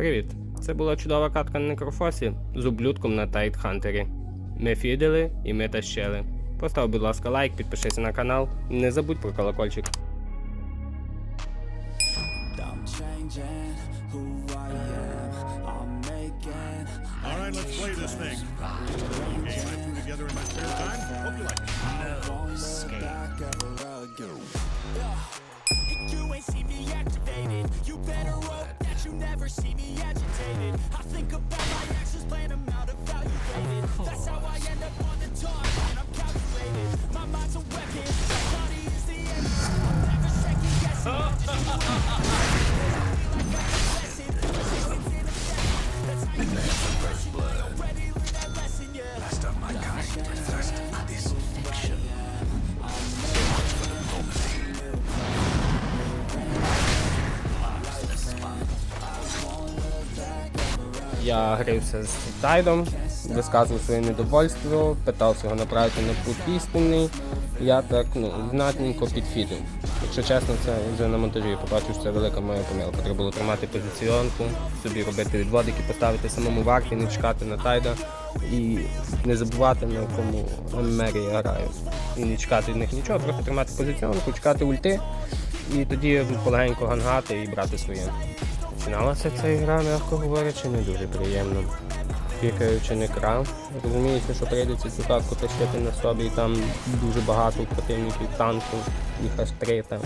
Привіт! Це була чудова катка на Некрофосі з ублюдком на Тайтхантері. Ми фідили і ми тащили. Постав, будь ласка, лайк, підпишися на канал. Не забудь про колокольчик. I'm changing who I am. I'm making All right, let's play this thing. Game I threw together in my spare time. Hope you like it. back ever Я грився з Тайдом, висказував своє недовольство, питався його направити на путь істинний. Я так ну, знатненько підфідив. Якщо чесно, це вже на монтажі побачив, що це велика моя помилка. Треба було тримати позиціонку, собі робити відводики, поставити самому варті, не чекати на тайда і не забувати на якому мері я граю. І не чекати від них нічого, просто тримати позиціонку, чекати ульти і тоді полегенько гангати і брати своє. Починалася ця гра, м'яко говорячи, не дуже приємно. Кікаючи не крав. Розуміється, що прийдеться цю катку тащити на собі, і там дуже багато противників танку, їх аж три там.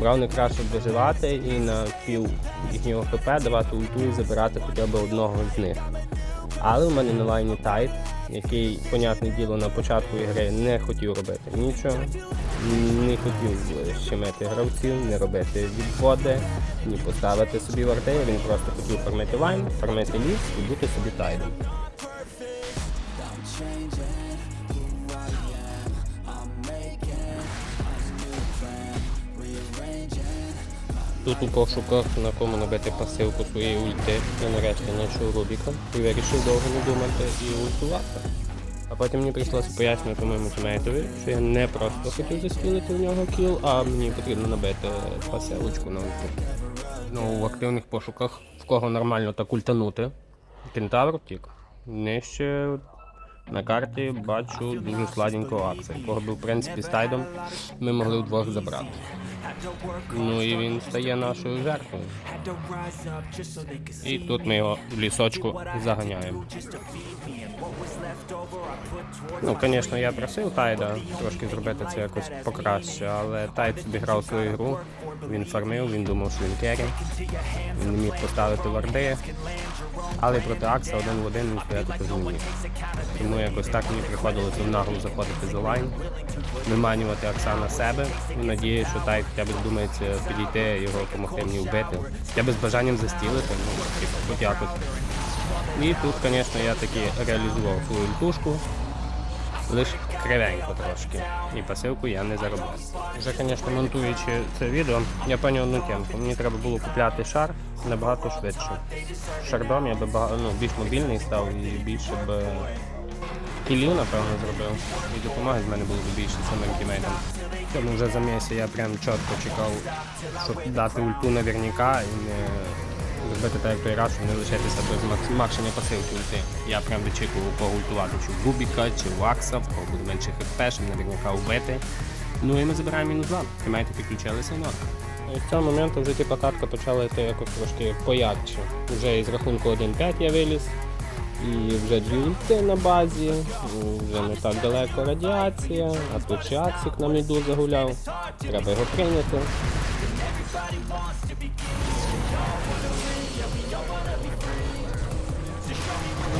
Брав не краще виживати і на пів їхнього ХП давати ульту і забирати хоча б одного з них. Але в мене на лайні тайт, який, понятне діло, на початку ігри не хотів робити нічого, не хотів щемити гравців, не робити відводи, ні поставити собі варти. Він просто хотів фармити лайн, фармити ліс і бути собі тайдом. Тут у пошуках на кому набити пасивку своєї ульти, я нарешті знайшов Рубіка і вирішив довго не думати і ультувати. А потім мені прийшлося пояснювати моєму тімейтові, що я не просто хотів заскілити в нього кіл, а мені потрібно набити паселочку на ульту. Ну, в активних пошуках, в кого нормально так ультанути. Кентавр втік. Нижче на карті бачу дуже сладенького акція, якого би в принципі з тайдом ми могли вдвох забрати. Ну і він стає нашою жертвою. І тут ми його в лісочку заганяємо. Ну, звісно, я просив Тайда трошки зробити це якось покраще, але Тайд собі грав свою гру, він фармив, він думав, що він керрі, він не міг поставити варди, але проти Акса один в один він стояти теж не. Тому якось так мені приходилося в наглу заходити за лайн, виманювати Акса на себе і надію, що так хоча б думається підійти, його допомогти мені вбити. Я б з бажанням застілити, ну, типу, хоч якось. І тут, звісно, я таки реалізував свою ультушку, лише кривенько трошки. І пасивку я не заробив. Вже, звісно, монтуючи це відео, я поняв одну темку. Мені треба було купляти шар набагато швидше. Шардом я би бага- ну, більш мобільний став і більше б кілів, напевно, зробив. І допомоги з мене було б більше самим тімейтам. Тому вже за місяць я прям чітко чекав, щоб дати ульту наверняка і не зробити так, як той раз, не лишитися без макшення пасивки ульти. Я прям вичікував погультувати чи в Рубіка, чи в Акса, в кого буде менше хп, щоб наверняка вбити. Ну і ми забираємо мінус 2. Тімейти підключилися на. І в цьому моменту вже типа катка почала йти якось трошки поярче. Вже із рахунку 1-5 я виліз. І вже дві ульти на базі, вже не так далеко радіація, а тут ще Аксик на міду загуляв. Треба його прийняти.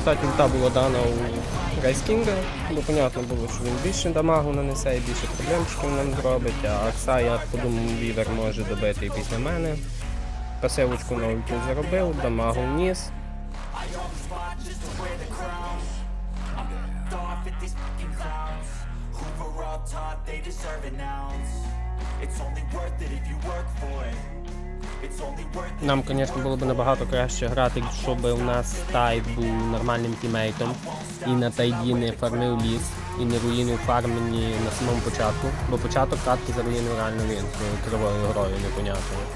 Кстати, ульта була дана у Райскінга, бо понятно було, що він більше дамагу нанесе і більше проблемчиків нам зробить, а Акса, я подумав, Вівер може добити і після мене. Пасивочку на ульту заробив, дамагу вніс. It's only worth it if you work for it. Нам, звісно, було б набагато краще грати, щоб у нас тайд був нормальним тімейтом і на тайді не фармив ліс і не руїнив фармені на самому початку, бо початок катки заруїнив реально він кривою грою непонятною.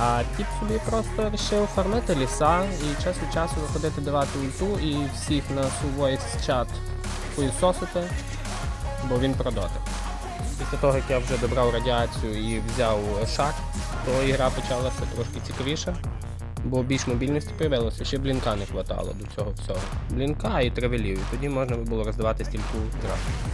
А тіп собі просто вирішив фармити ліса і час від часу виходити давати ульту і всіх на свій чат хуїсосити, бо він продотив. Після того, як я вже добрав радіацію і взяв шар, то ігра почалася трошки цікавіше, бо більш мобільності появилося, ще блінка не хватало до цього всього. Блінка і травелів, і тоді можна було роздавати стільку зразу.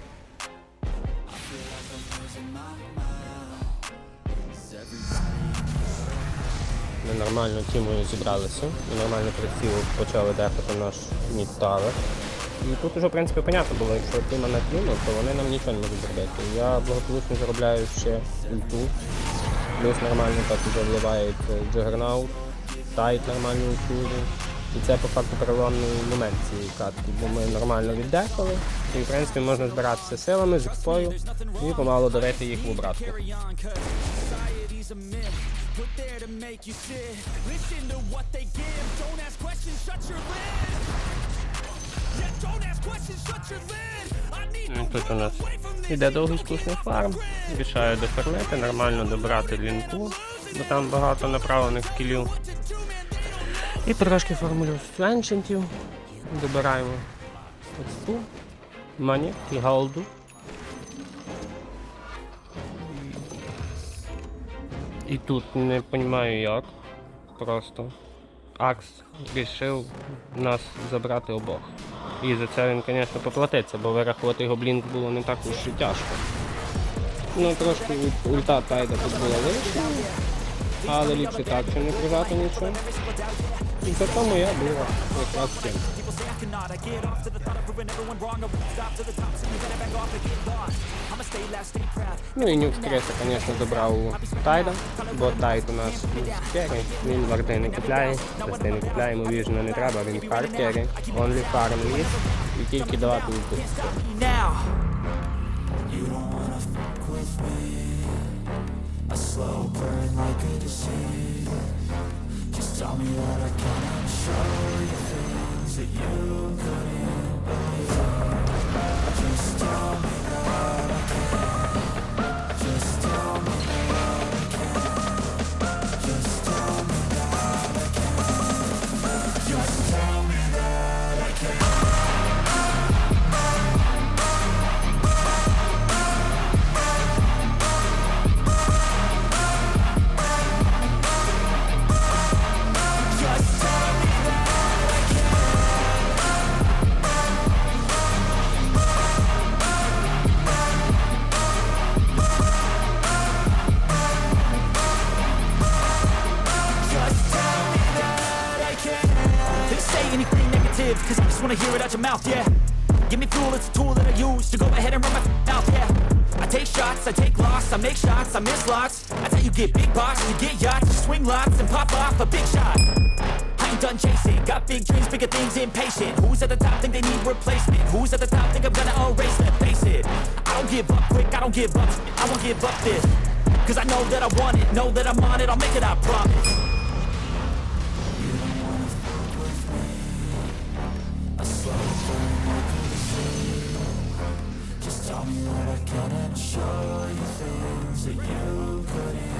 Ми нормально тімою зібралися, і нормально приціл почали дефати наш мід-тавер. І тут уже, в принципі, понятно було, якщо тима наклюнув, то вони нам нічого не можуть зробити. Я благополучно заробляю ще ульту, плюс нормально так вже вливається Джагернаут, тайт нормально ультує. І це по факту переломний момент цієї катки, бо ми нормально віддехали, і в принципі можна збиратися силами, з експою і помало давити їх в обратку. Ну, Тут у нас іде довгий скучний фарм, рішаю дофармити, нормально добрати лінку, бо там багато направлених скілів. І трошки формулю свенчентів. Добираємо ось ту, мані і голду. І тут не розумію як. Просто Акс вирішив нас забрати обох. І за це він, звісно, поплатиться, бо вирахувати його блінк було не так уж і тяжко. Ну, трошки ульт- ульта тайда тут була лишня, але ліпше так, що не прижати нічого. І зато моя була якраз тим. people say I cannot I get off to the thought of proving everyone wrong I won't stop to the top so you better back off and get lost I'ma stay loud stay proud Ну і нюк Креса, звісно, забрав у Тайда, бо Тайд у нас керрі, він варти не купляє, частини не купляє, йому віжно не треба, він хард керрі, only farm ліс, і тільки давати ульту. me now You don't wanna fuck with me A slow burn like a disease just tell shots, I miss lots. That's how you get big box, you get yachts, you swing lots and pop off a big shot. I ain't done chasing, got big dreams, bigger things, impatient. Who's at the top think they need replacement? Who's at the top think I'm gonna erase them? Face it, I don't give up quick, I don't give up, I won't give up this. Cause I know that I want it, know that I'm on it, I'll make it, I promise. Just tell me that I show you so you. couldn't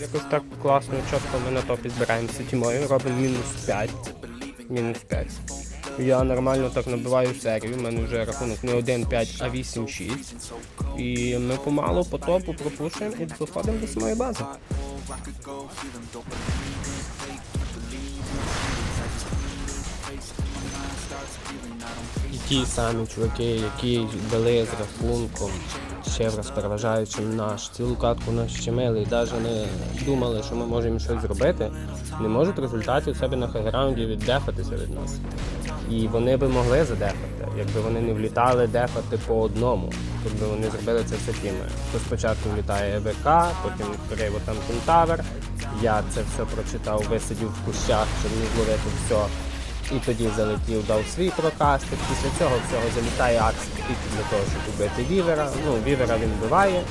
Якось так класно, чітко ми на топі збираємося тімою, робимо мінус 5. Мінус 5. Я нормально так набиваю серію, у мене вже рахунок не 1-5, а 8-6. І ми помалу по топу пропушуємо і доходимо до самої бази. Ті самі чуваки, які вели з рахунком, ще раз переважаючи наш, цілу катку нас щемили і навіть не думали, що ми можемо щось зробити, не можуть в результаті у себе на хайграунді віддефатися від нас. І вони би могли задефати, якби вони не влітали дефати по одному. Тобто вони зробили це все тімою. То спочатку влітає ЕБК, потім криво там Кентавр. Я це все прочитав, висидів в кущах, щоб не зловити все. І тоді залетів, дав свій прокастик. Після цього всього залітає Акс тільки для того, щоб убити Вівера. Ну, Вівера він вбиває,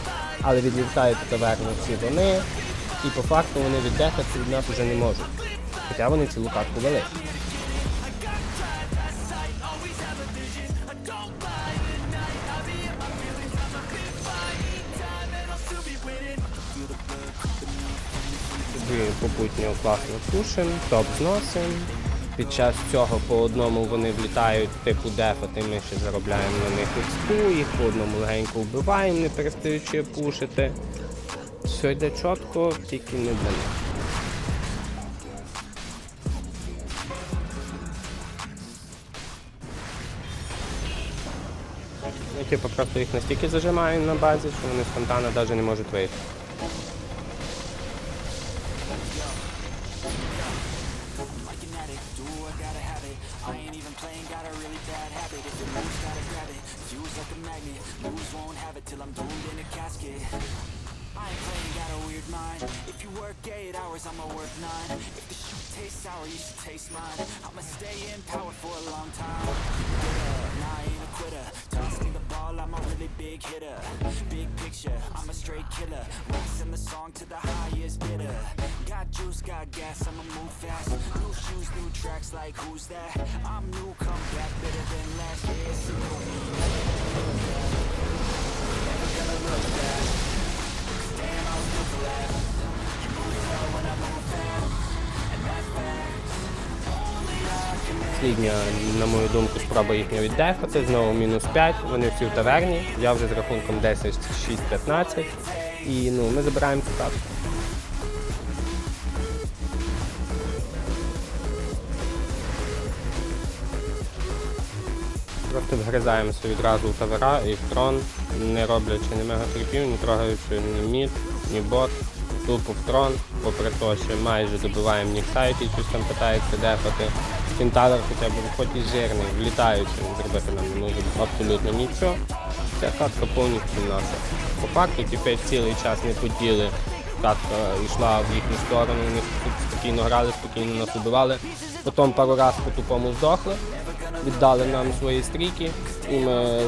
але відлітають таверну всі вони. І по факту вони віддехатися від нас вже не можуть. Хоча вони цілу катку вели. Собі попутньо класно пушим, топ зносим. Під час цього по одному вони влітають типу дефати, ми ще заробляємо на них експу, їх по одному легенько вбиваємо, не перестаючи пушити. Все йде чітко, тільки не для них. Ну, типу, просто їх настільки зажимаємо на базі, що вони спонтанно навіть не можуть вийти. Magnet Lose, won't have it till I'm doomed in a casket. I ain't playing, got a weird mind. If you work 8 hours, I'ma work 9 If the shoot tastes sour, you should taste mine. I'ma stay in power for a long time. Yeah, nah, I ain't a quitter. Toss me the ball, I'm a really big hitter. Big picture, I'm a straight killer. Racing the song to the highest bidder. Got juice, got gas, I'ma move fast. New shoes, new tracks, like who's that? I'm new, come back, better than last Yeah, it's I can make Слідня, на мою думку, спроба їхня віддефати. Знову мінус 5. Вони всі в таверні. Я вже з рахунком 10-6-15. І ну, ми забираємо цю карту. Просто вгризаємося відразу в тавера і в трон, не роблячи ні мегатрипів, не трогаючи ні мід, ні бот. Тупо в трон, попри те, що майже добиваємо нікса, який щось там питається дефати. Кентавр хоча б хоч і жирний, влітаючи, зробити нам не може абсолютно нічого. Ця катка повністю наша. По факту тепер цілий час не поділи катка йшла в їхню сторону, вони спокійно грали, спокійно нас убивали. Потім пару разів по тупому здохли, віддали нам свої стріки, і ми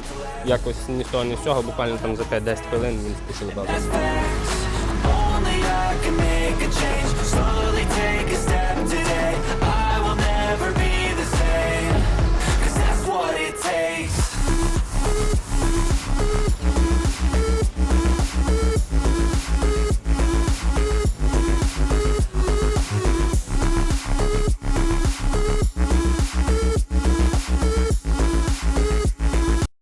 якось ні того, ні цього, буквально там за 5-10 хвилин він спішив бавити.